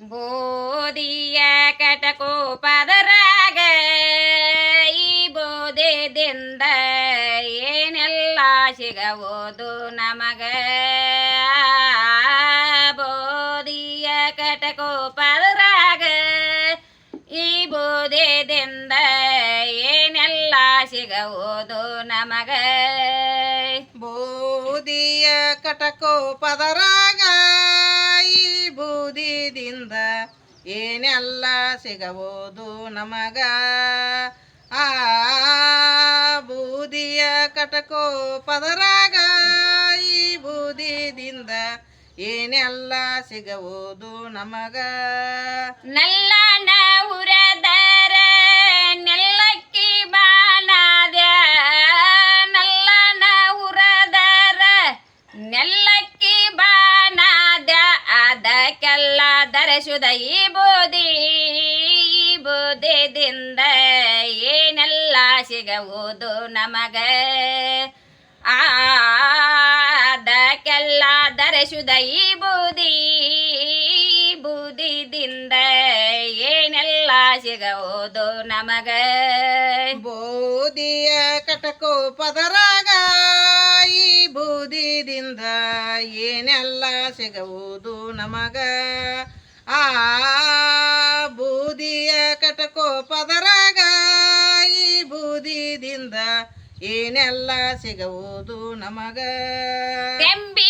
ಬೋದಿಯ ಕಟಕೋಪದರಾಗ ಈ ಬೋಧೆದಿಂದ ಏನೆಲ್ಲ ಸಿಗಬಹುದು ನಮಗ? ಬೋದಿಯ ಕಟಕೋಪದರಾಗ ಈ ಬೋಧೆದಿಂದ ಏನೆಲ್ಲ ಸಿಗಬಹುದು ನಮಗ? ಬೋಧಿಯ ಕಟಕೋಪದರಾಗ ಬೂದಿದಿಂದ ಏನೆಲ್ಲ ಸಿಗಬಹುದು ನಮಗ. ಆ ಬೂದಿಯ ಕಟಕೋ ಪದರಾಗ ಈ ಬೂದಿದಿಂದ ಏನೆಲ್ಲ ಸಿಗಬಹುದು ನಮಗ. ನಲ್ಲನ ದರಸುದ ಈ ಬೋಧಿ ಈ ಬೋಧೆದಿಂದ ಏನೆಲ್ಲ ಸಿಗಬಹುದು ನಮಗ? ಅದಕ್ಕೆಲ್ಲ ದರಸುದ ಈ ಬೂದಿ ಈ ಬೂದಿದಿಂದ ಏನೆಲ್ಲ ಸಿಗಬಹುದು ನಮಗ? ಬೂದಿಯ ಕಟಕೋ ಪದರಾಗ ಈ ಬೂದಿದಿಂದ ಏನೆಲ್ಲ ಸಿಗುವುದು ನಮಗ? ಆ ಬೂದಿಯ ಕಟಕೋ ಪದರಾಗ ಈ ಬೂದಿದಿಂದ ಏನೆಲ್ಲ ಸಿಗುವುದು ನಮಗ? ತೆಂಬಿಗಿ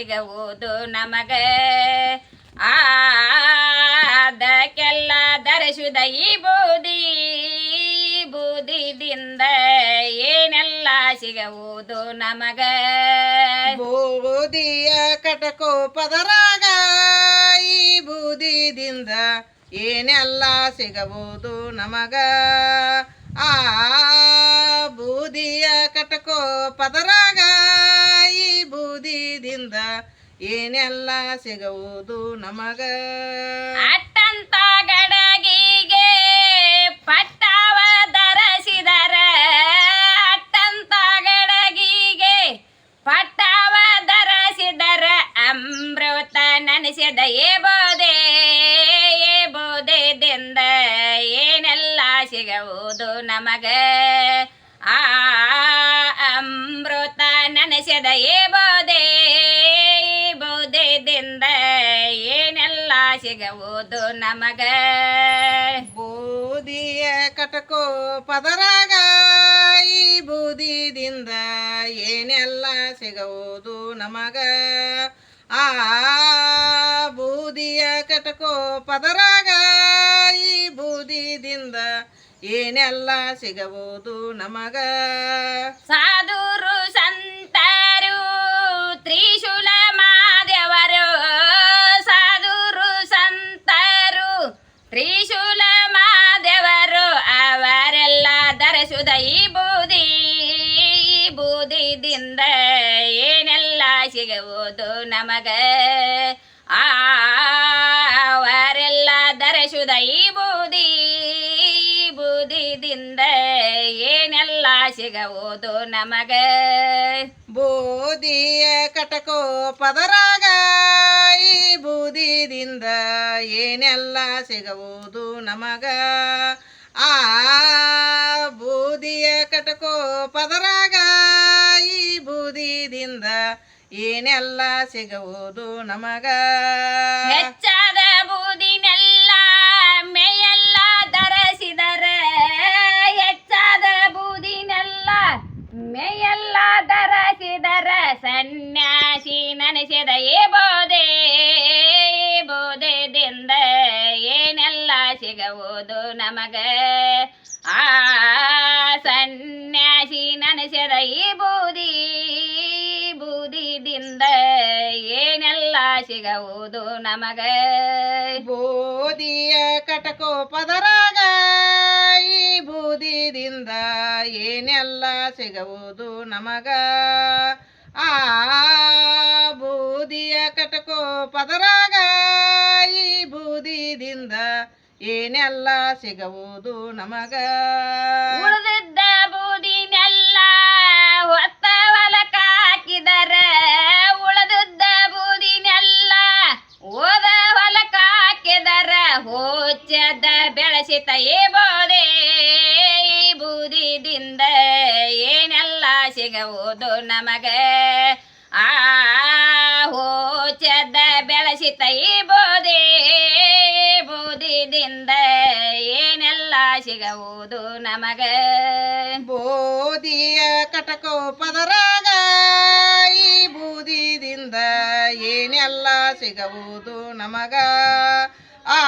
ಸಿಗುವುದು ನಮಗೆ. ಆ ದರ್ಶುದ ಈ ಬೂದಿ ಬೂದಿದಿಂದ ಏನೆಲ್ಲ ಸಿಗುವುದು ನಮಗೆ? ಬೂದಿಯ ಕಟಕೋ ಪದರಾಗ ಈ ಬೂದಿದಿಂದ ಏನೆಲ್ಲ ಸಿಗಬಹುದು ನಮಗ? ಆ ಬೂದಿಯ ಕಟಕೋ ಪದರಾಗ ಏನೆಲ್ಲ ಸಿಗುವುದು ನಮಗ. ಅಟ್ಟಂತ ಗಡಗಿಗೆ ಪಟ್ಟವ ದರಸಿದರ ಅಟ್ಟಂತ ಗಡಗಿಗೆ ಪಟ್ಟವ ದರಸಿದರ ಅಮೃತ ನೆನೆಸಿದ ಏ ಬೋದೆ ಏನೆಲ್ಲ ಸಿಗುವುದು ನಮಗ. ಆ ಅಮೃತ ನೆನೆಸಿದ ಏ ಏನೆಲ್ಲ ಸಿಗುವುದು ನಮಗ? ಬೂದಿಯ ಕಟಕೋ ಪದರಾಗ ಈ ಬೂದಿದಿಂದ ಏನೆಲ್ಲ ಸಿಗುವುದು ನಮಗ? ಆ ಬೂದಿಯ ಕಟಕೋ ಪದರಾಗ ಈ ಬೂದಿದಿಂದ ಏನೆಲ್ಲ ಸಿಗಬಹುದು ನಮಗ? ಬೂದಿ ಬೂದಿದಿಂದ ಏನೆಲ್ಲ ಸಿಗುವುದು ನಮಗ? ಆವರೆಲ್ಲ ದರಶುದ ಈ ಬೂದಿ ಬೂದಿದಿಂದ ಏನೆಲ್ಲ ಸಿಗುವುದು ನಮಗ? ಬೂದಿಯ ಕಟಕೋ ಪದರಾಗ ಈ ಬೂದಿದಿಂದ ಏನೆಲ್ಲ ಸಿಗಬಹುದು ನಮಗ? ಆ ಬೂದಿಯ ಕಟಕೋ ಪದರಾಗ ಈ ಬೂದಿದಿಂದ ಏನೆಲ್ಲ ಸಿಗುವುದು ನಮಗ? ಹೆಚ್ಚಾದ ಬೂದಿನೆಲ್ಲ ಮೇಯೆಲ್ಲ ಧರಿಸಿದರೆ, ಹೆಚ್ಚಾದ ಬೂದಿನೆಲ್ಲ ಮೇಯೆಲ್ಲ ಧರಿಸಿದರ ಸನ್ಯಾಸಿ ನನಸಿದ ಏ ಬೋದೆ ಬೋಧೆದಿಂದ ಏನೆಲ್ಲ ಸಿಗುವುದು ನಮಗ? ಸನ್ಯಾಸಿ ಈ ಬೂದಿ, ಬೂದಿದಿಂದ ಏನೆಲ್ಲ ಸಿಗುವುದು ನಮಗೆ? ಬೂದಿಯ ಕಟಕೋ ಪದರಾಗ ಈ ಬೂದಿದಿಂದ ಏನೆಲ್ಲ ಸಿಗುವುದು ನಮಗ? ಆ ಬೂದಿಯ ಕಟ ಕಟಕೋ ಪದರಾಗ ಈ ಬೂದಿದಿಂದ ಏನೆಲ್ಲ ಸಿಗುವುದು ನಮಗ? ಏ ಬೋದೆ ಈ ಬೂದಿದಿಂದ ಏನೆಲ್ಲ ಸಿಗುವುದು ನಮಗೆ? ಆ ಹೋಚದ ಬೆಳಸಿ ಈ ಬೋದೆ ಬೂದಿದಿಂದ ಏನೆಲ್ಲ ಸಿಗುವುದು ನಮಗೆ? ಬೋದಿಯ ಕಟಕೋ ಪದರಾಗ ಈ ಬೂದಿದಿಂದ ಏನೆಲ್ಲ ಸಿಗುವುದು ನಮಗ? ಆ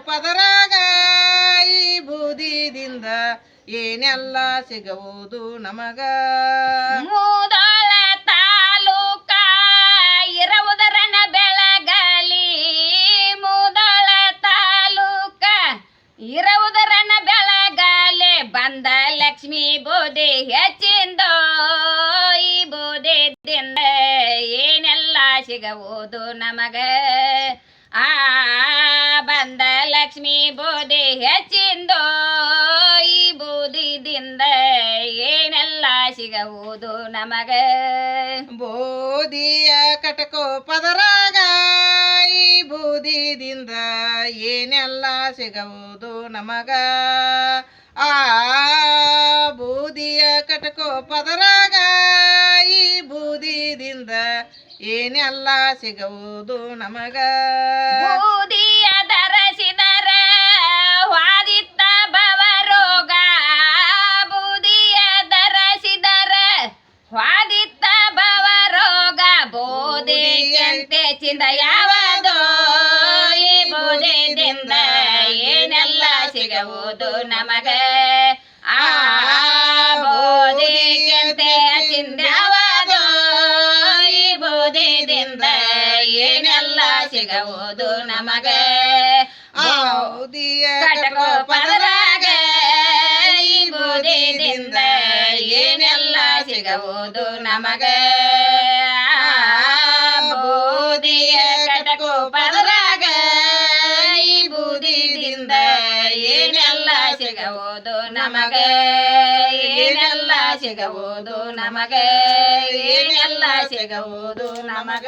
ಪದರಾಗ ಈ ಬೂದಿದಿಂದ ಏನೆಲ್ಲ ಸಿಗಬಹುದು ನಮಗ? ಲಕ್ಷ್ಮೀ ಬೋಧಿ ಹೆಚ್ಚಿಂದೋ ಈ ಬೂದಿದಿಂದ ಏನೆಲ್ಲ ಸಿಗಬಹುದು ನಮಗ? ಬೋದಿಯ ಕಟಕೋ ಪದರಾಗ ಈ ಬೂದಿದಿಂದ ಏನೆಲ್ಲ ಸಿಗಬಹುದು ನಮಗ? ಆ ಬೂದಿಯ ಕಟಕೋ ಪದರಾಗ ಈ ಬೂದಿದಿಂದ ಏನೆಲ್ಲ ಸಿಗಬಹುದು ನಮಗ? ಬೂದಿಯ ಸಿಗುವುದು ನಮಗ ಆ ಬೋಧೆಯಂತೆ ಚಿಂದ್ಯಾವದೋ ಈ ಬೋಧೆದಿಂದ ಏನೆಲ್ಲ ಸಿಗಬಹುದು ನಮಗ? ಆ ಬೂದಿಯ ಕಟಕೋ ಪದರಾಗ ಈ ಬೋಧೆದಿಂದ ಏನೆಲ್ಲ ಸಿಗಬಹುದು ನಮಗ? ಸಿಗುವುದು ನಮಗೆ ಏನೆಲ್ಲ ಸಿಗಬಹುದು ನಮಗೆ ಏನೆಲ್ಲ ಸಿಗಬಹುದು ನಮಗ